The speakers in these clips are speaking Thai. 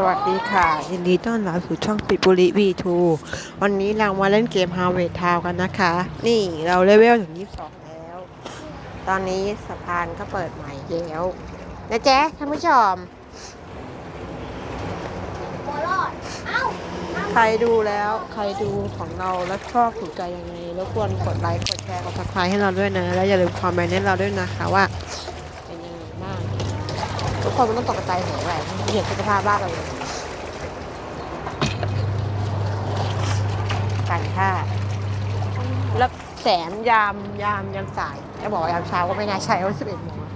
สวัสดีค่ะ ยินดีต้อนรับสู่ช่องปิดบุรี V2 วันนี้เรามาเล่นเกม h a r v e s t Town กันนะคะ นี่เราเลเวลถึง 22 แล้ว ตอนนี้สะพานก็เปิดใหม่แล้วนะแจ๊ะท่านผู้ชมหัวรอดเอ้าใครดูแล้วใครดูของเราแล้วชอบถูกใจยังไงรบกวนกดไลค์กดแชร์กดซับสไครต์ให้เราด้วยนะ แล้วอย่าลืมคอมเมนต์ให้เราด้วยนะคะว่า ทุกคนมันต้องตกใจหัวแหวนเห็นสภาพบ้านเราเลยการค่าแล้วแสนยามยามยามสายจะบอกว่ายามเช้าก็ไม่น่าใช่ว่าสิบเอ็ดโมงอะ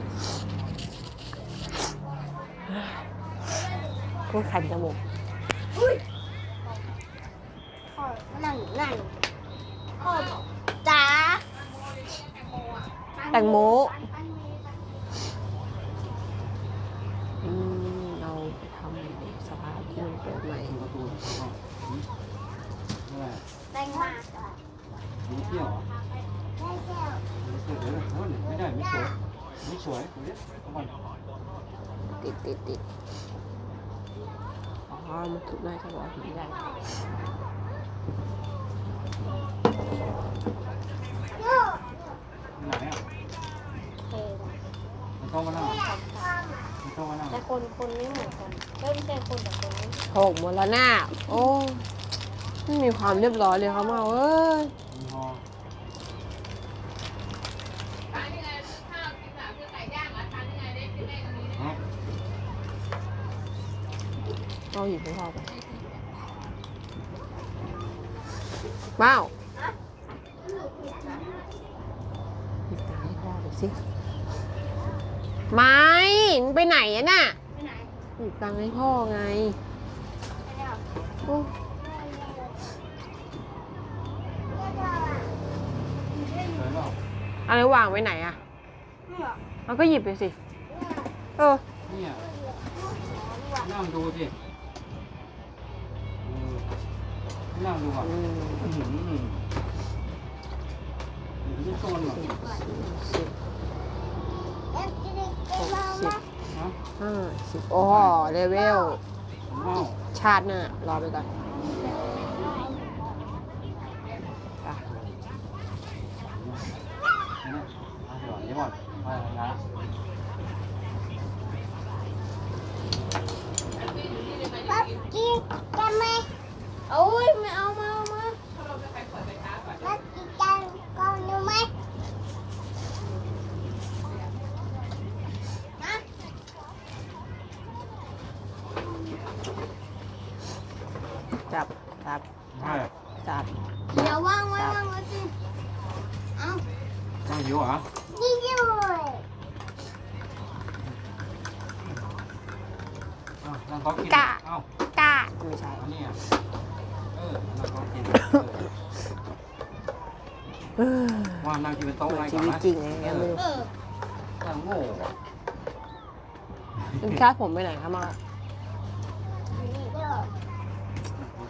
พูดคันจมูกพ่อนั่งนั่งพ่อจ๋าแตงโม อืมเราไปทำ สภาที่มันเปิดใหม่แตงมาก่อนมีเที่ยวเหรอได้แก้วไม่ได้ไม่สวยไม่สวยเดี๋ยวติดติดติดอ๋อมันถูกได้ใช่ไหมถึงได้โย่ไหนอะเท่มันต้องมานั่งมั นต้องมานั่งแต่คนคนไม่เหมือนกันไม่ใช่คนแต่คนไม่โถกหมดแล้วหน้า โอ้ไม่มีความเรียบร้อยเลยเขามาเอ้ยมีฮอเราหยิบให้พ่อไปว้าวหยิบตังค์ให้พ่อไปสิ ไม่มึงไปไหนอะน่ะไปไหนหยิบตังค์ให้พ่อไงไปแล้วโอ้สวยเปล่าอะไรวางไว้ไหนอะไม่หรอกเราก็หยิบไปสิ เออ เนี่ยนั่งดูสิเออนั่งดูอะอืม อื้อหือนี่โซนเหรอ สิบ สิไหมบฮะห้าสิบโอ้โหเลเวลผมเมาชาติหน้ารอไปก่อนไปเนี่ยเอาเดี๋ยวเดี๋ยวก่อนไปนะป๊บกินกันไหมโอ้ยไม่เอามาเอามาป๊บกินกันก่อนดูไหมนะ จับจับ ใช่ จับ เดี๋ยววางไว้วางไว้สิเอา นั่งอยู่เหรอนี่ด้วยอ้าวนั่งเขากินเอ้าก้าไม่ใช่อันนี้อะเออนั่งเขากินเออว่านั่งกินเป็นโต๊ะเหมือะอไรนชีก่อนวิตนะจริงเลยนะไม่รู้เออนั่งโง่อะคุณคาดผมไปไหนคะมานี่เด้อ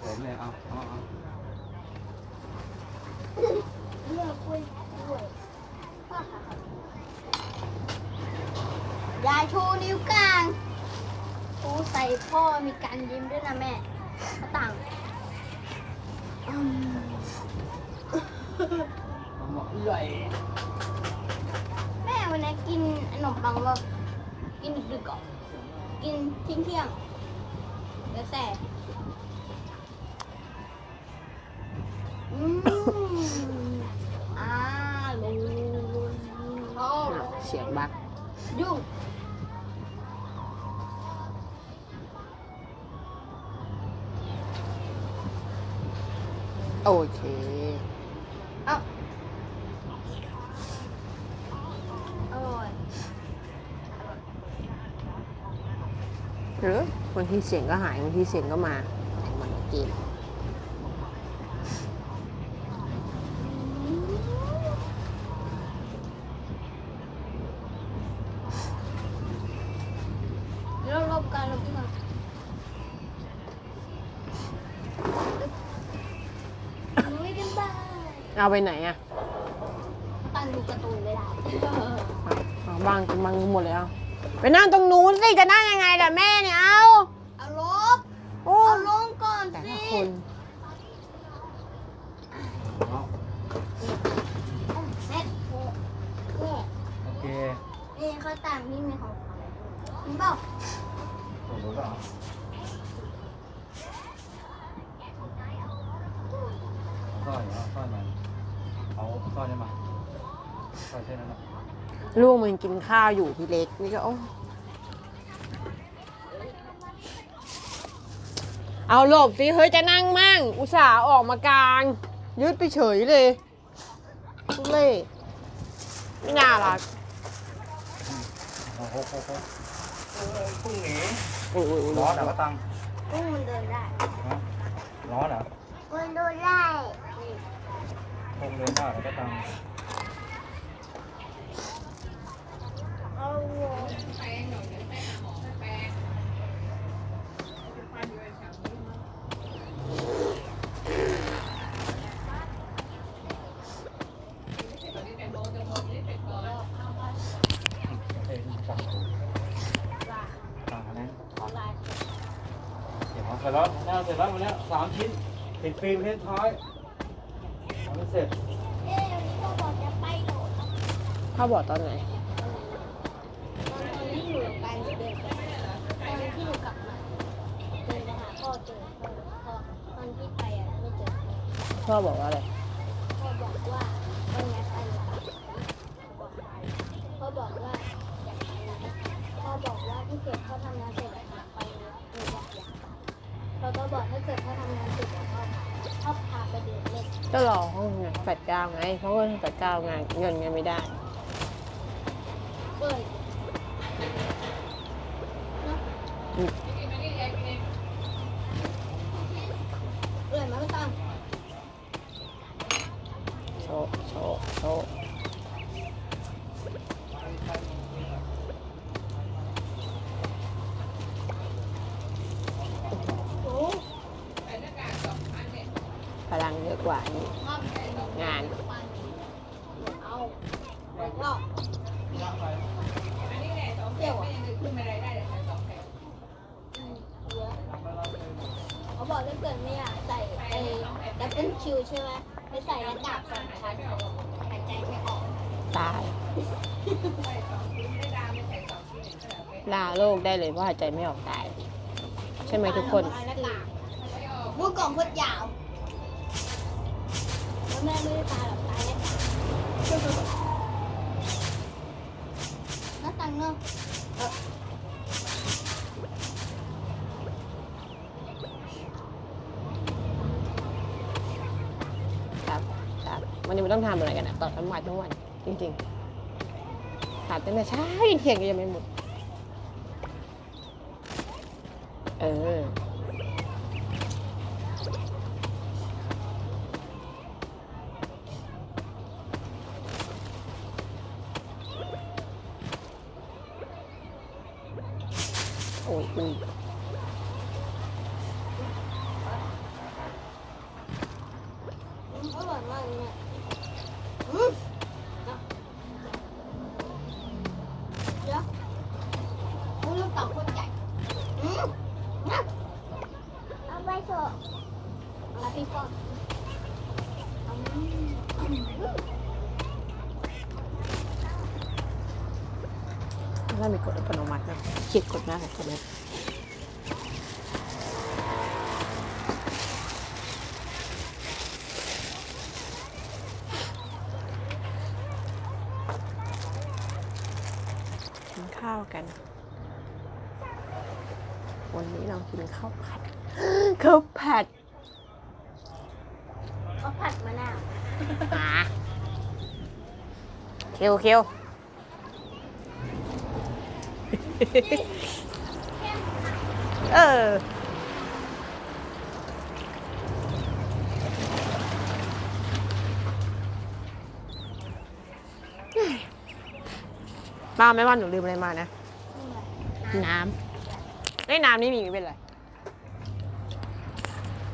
เห็นเลยเอาเอาเอา เลือกคุยด้วย ยายชูนิ้วกลางชูใส่พ่อมีการยิ้มด้วยนะแม่กระต่างอืมเอาหมดใหญ่แม่วันนี้กินขนมปังว่ากินดึกๆก่อนกินเที่ยงเที่ยงๆแล้วแต่ เคเอ้าอร่อยหรือบางทีเสียงก็หายบางทีเสียงก็มาเหมือนเกม เดี๋ยวเราลบกันลบกันนุ้ยกันบ้าง เอาไปไหนอะตันดูการ์ตูนไม่ได้เอาเอาบางบางหมดเลยเอาไปนั่งตรงนู้นสิจะนั่งยังไงล่ะแม่เนี่ยเอาเอาลบนเอาเม็ดนี่โอเคนี่เขาตามนี่มีของเขาเห็นเปล่าส่งรู้ป่ะสร้อยเอาสร้อยมัน เอาสร้อยได้มาสร้อยเส้นนั้นนะลูกมันกินข้าวอยู่พี่เล็ก นี่ก็โอ้เอาหลบสิเฮ้ยจะนั่งมั่ง อุตส่าห์ออกมากลาง ยืดไปเฉยเลยทุเล่ไม่น่ารักโอ้โหโอ้โหโอ้โหพุ่งหนีโอ้ยโอ้ยโอ้ยร้อนเหรอกระตังกุ้งมันเดินได้ฮะร้อนเหรอมันเดินได้ นี่พุ่งเดินได้กระตังเอาวงเอ้ยตังตังคะแนนเอาลายเดี๋ยวเสร็จแล้วหน้าเสร็จแล้ววันนี้สามชิ้นติดฟิล์มเทนท้าย เสร็จเอ๊ะวันนี้พ่อบอกจะไปโดดพ่อบอกตอนไหน ตอนที่อยู่กับการเดินไปตอนที่หนูกลับมาเดินไปหาพ่อเจอพ่อพ่อตอนที่ไปอะไม่เจอพ่อบอกว่าอะไร พ่อบอกว่าวันนี้ไปไหนพ่อบอกว่าอยากไปไหนพ่อบอกว่าถ้าเกิดพ่อทำงานเสร็จอยากไปหนูบอกอยาก เราก็บอกถ้าเกิดพ่อทำงานเสร็จแล้วพ่อพ่อพาไปเดินเล่นก็รอห้องไงแปดเก้าไง เพราะว่าแปดเก้างานเงินเงินไม่ได้เอ้ยเนอะ อืม เอ้ยมาไม่ต้อง โชว์โชว์โชว์ โอ้ พลังเยอะ กว่านี่ชอบใจหนูงานเอาบอกว่าเปรี้ยวอะอืมเยอเขาบอกถ้าเกิดไม่อยากใส่ไอ้ดับเบิลคิวใช่ไหมไปใส่หน้ากากสองชั้นหายใจไม่ออกตายลาโลกได้เลยว่าหายใจไม่ออกตาย ใช่ไหมทุกคนหน้ากากพูดกล่องพูดยาว แม่ไม่ได้ตายหรอกตายแล้วน้าตังเนาะเออครับครับวันนี้ไม่ต้องทำอะไรกันอะตอนทั้งวันทั้งวัน จริงๆถามตั้งแต่เช้ายันเที่ยงก็ยังไม่หมด เออ โอ้ยมันอ ถอะเอาพี่ป้อนอืมอืมถ้ามีกดอัตโนมัตินะคลิกกดหน้าของคนนี้กินข้าวกัน วันนี้เรากินข้าวผัดข้าวผัดเอาผัดมะนาวหาเคียวเคียว เออ ป้าไม่ว่าหนูลืมอะไรมานะ น้ำในน้ำนี่มีไม่เป็นไร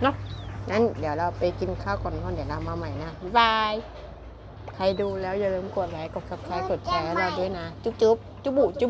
เนาะงั้นเดี๋ยวเราไปกินข้าวก่อนก่อนเดี๋ยวเรามาใหม่นะบ๊ายบาย ใครดูแล้วอย่าลืมกดไลค์ กด subscribe กดแชร์ให้เราด้วยนะ จุ๊บจุ๊บจุ๊บบุจุ๊บ